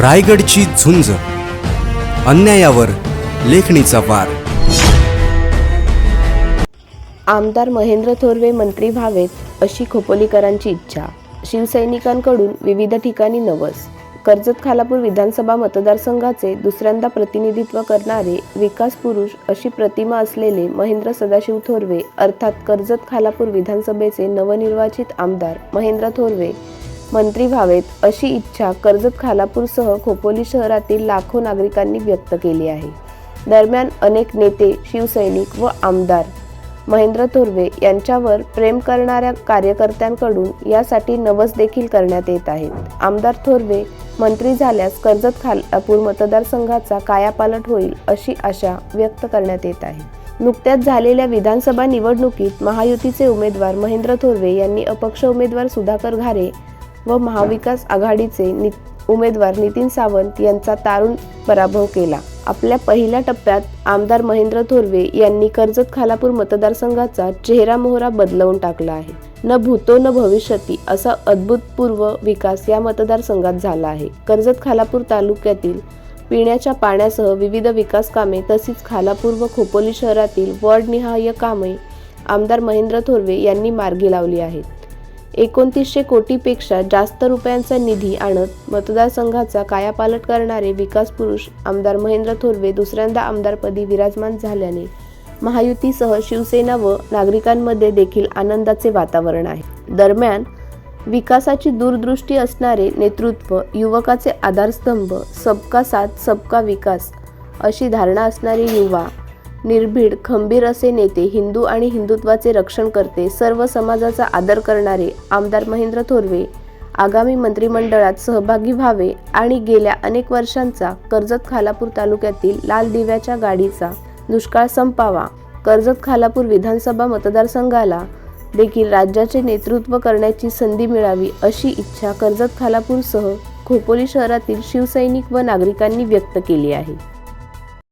रायगडची झुंज. अन्यायावर लेखणीचा वार. आमदार महेंद्र थोरवे मंत्री व्हावेत अशी खोपोलीकरांची इच्छा. शिवसैनिकांकडून विविध ठिकाणी नवस. कर्जत खालापूर विधानसभा मतदारसंघाचे दुसऱ्यांदा प्रतिनिधित्व करणारे विकास पुरुष अशी प्रतिमा असलेले महेंद्र सदाशिव थोरवे अर्थात कर्जत खालापूर विधानसभेचे नवनिर्वाचित आमदार महेंद्र थोरवे मंत्री व्हावेत अशी इच्छा कर्जत खालापूरसह खोपोली शहरातील लाखो नागरिकांनी व्यक्त केली आहे. दरम्यान अनेक नेते शिवसैनिक व आमदार महेंद्र थोरवे यांच्यावर प्रेम करणाऱ्या कार्यकर्त्यांकडून यासाठी नवस देखील करण्यात येत आहेत. आमदार थोरवे मंत्री झाल्यास कर्जत खालापूर मतदारसंघाचा कायापालट होईल अशी आशा व्यक्त करण्यात येत आहे. नुकत्याच झालेल्या विधानसभा निवडणुकीत महायुतीचे उमेदवार महेंद्र थोरवे यांनी अपक्ष उमेदवार सुधाकर घारे व महाविकास आघाडीचे नि उमेदवार नितीन सावंत यांचा तारुण पराभव केला. आपल्या पहिल्या टप्प्यात आमदार महेंद्र थोरवे यांनी कर्जत खालापूर मतदारसंघाचा चेहरा मोहरा बदलवून टाकला आहे. न भूतो न भविष्यती असा अद्भुतपूर्व विकास या मतदारसंघात झाला आहे. कर्जत खालापूर तालुक्यातील पिण्याच्या पाण्यासह विविध विकास कामे तसेच खालापूर व खोपोली शहरातील वॉर्डनिहाय कामे आमदार महेंद्र थोरवे यांनी मार्गी लावली आहेत. एकोणतीसशे कोटीपेक्षा जास्त रुपयांचा निधी आणत मतदारसंघाचा कायापालट करणारे विकास पुरुष आमदार महेंद्र थोरवे दुसऱ्यांदा आमदारपदी विराजमान झाल्याने महायुतीसह शिवसेना व नागरिकांमध्ये देखील आनंदाचे वातावरण आहे. दरम्यान विकासाची दूरदृष्टी असणारे नेतृत्व युवकाचे आधारस्तंभ सबका साथ सबका विकास अशी धारणा असणारे युवा निर्भीड खंबीर असे नेते हिंदू आणि हिंदुत्वाचे रक्षण करते सर्व समाजाचा आदर करणारे आमदार महेंद्र थोरवे आगामी मंत्रिमंडळात सहभागी व्हावे आणि गेल्या अनेक वर्षांचा कर्जत खालापूर तालुक्यातील लाल दिव्याच्या गाडीचा दुष्काळ संपावा. कर्जत खालापूर विधानसभा मतदारसंघाला देखील राज्याचे नेतृत्व करण्याची संधी मिळावी अशी इच्छा कर्जत खालापूरसह खोपोली शहरातील शिवसैनिक व नागरिकांनी व्यक्त केली आहे.